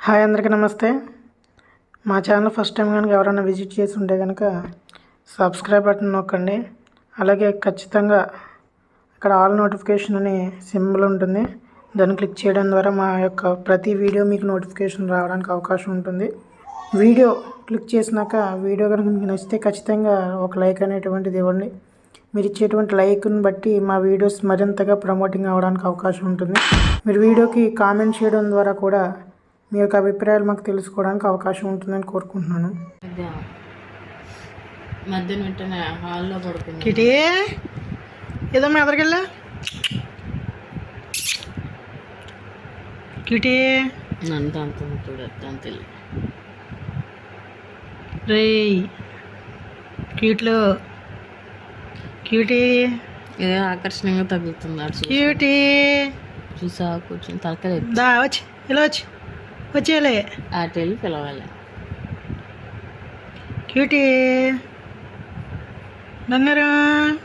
Hi అందరికీ నమస్తే. మా ఛానల్ ఫస్ట్ టైం కనుక ఎవరైనా విజిట్ చేసి ఉంటే కనుక సబ్స్క్రైబ్ బటన్ నొక్కండి. అలాగే ఖచ్చితంగా అక్కడ ఆల్ నోటిఫికేషన్ అని సింబల్ ఉంటుంది. దాన్ని క్లిక్ చేయడం ద్వారా మా యొక్క ప్రతి వీడియో మీకు నోటిఫికేషన్ రావడానికి అవకాశం ఉంటుంది. వీడియో క్లిక్ చేసినాక వీడియో కనుక మీకు నచ్చితే ఖచ్చితంగా ఒక లైక్ అనేటువంటిది ఇవ్వండి. మీరు ఇచ్చేటువంటి లైక్ని బట్టి మా వీడియోస్ మరింతగా ప్రమోటింగ్ అవ్వడానికి అవకాశం ఉంటుంది. మీరు వీడియోకి కామెంట్ చేయడం ద్వారా కూడా మీ యొక్క అభిప్రాయాలు మాకు తెలుసుకోవడానికి అవకాశం ఉంటుందని కోరుకుంటున్నాను. మధ్యాహ్నం వెంటనే హాల్లో పడుకుంది. కిటీ ఏదో మీ ఎదరికెళ్ళా కిటీ. అంత చూడ తంతలు రేయ్ క్యూట్లో క్యూటీ ఏదో ఆకర్షణీయంగా తగులుతుంది. క్యూటీ చూసా కూర్చొని తలకలేదు దా వచ్చి ఇలా వచ్చి. వచ్చేలే అటు వెళ్ళి పిలవాలి. క్యూటీ. బంగారం.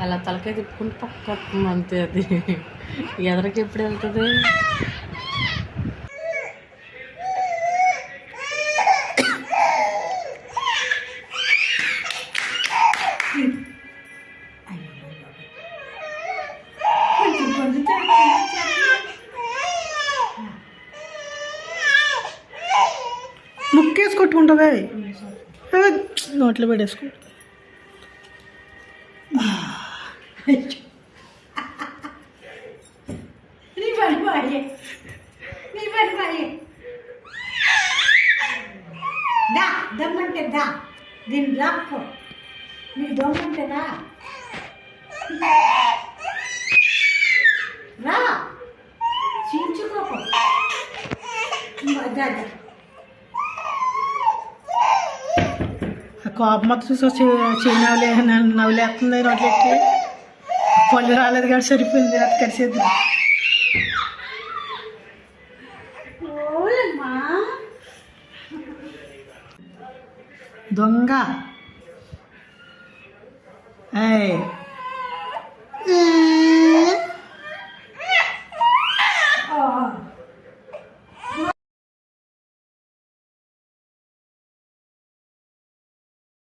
అలా తలకాయ తిప్పుకుంటే పక్క అంతే అది. ఎదరికి ఎప్పుడు వెళ్తుంది? ముక్కేసి కొట్టుకుంటుంది ఏ, నోట్లో పెట్టేసుకో నీ పని పాయే నీ పని పాయే దా దమ్మంటే దా. దీన్ని లాక్కో. నీకు దమ్మంటే దా రా. చించుకోకు దా. కోపం మొత్తం చూసుకో చేయనవలే నవ్వులేస్తుంది రొట్టెలకి పళ్ళు రాలేదు కాబట్టి సరిపోయింది అది కలిసేది దొంగ. ఏ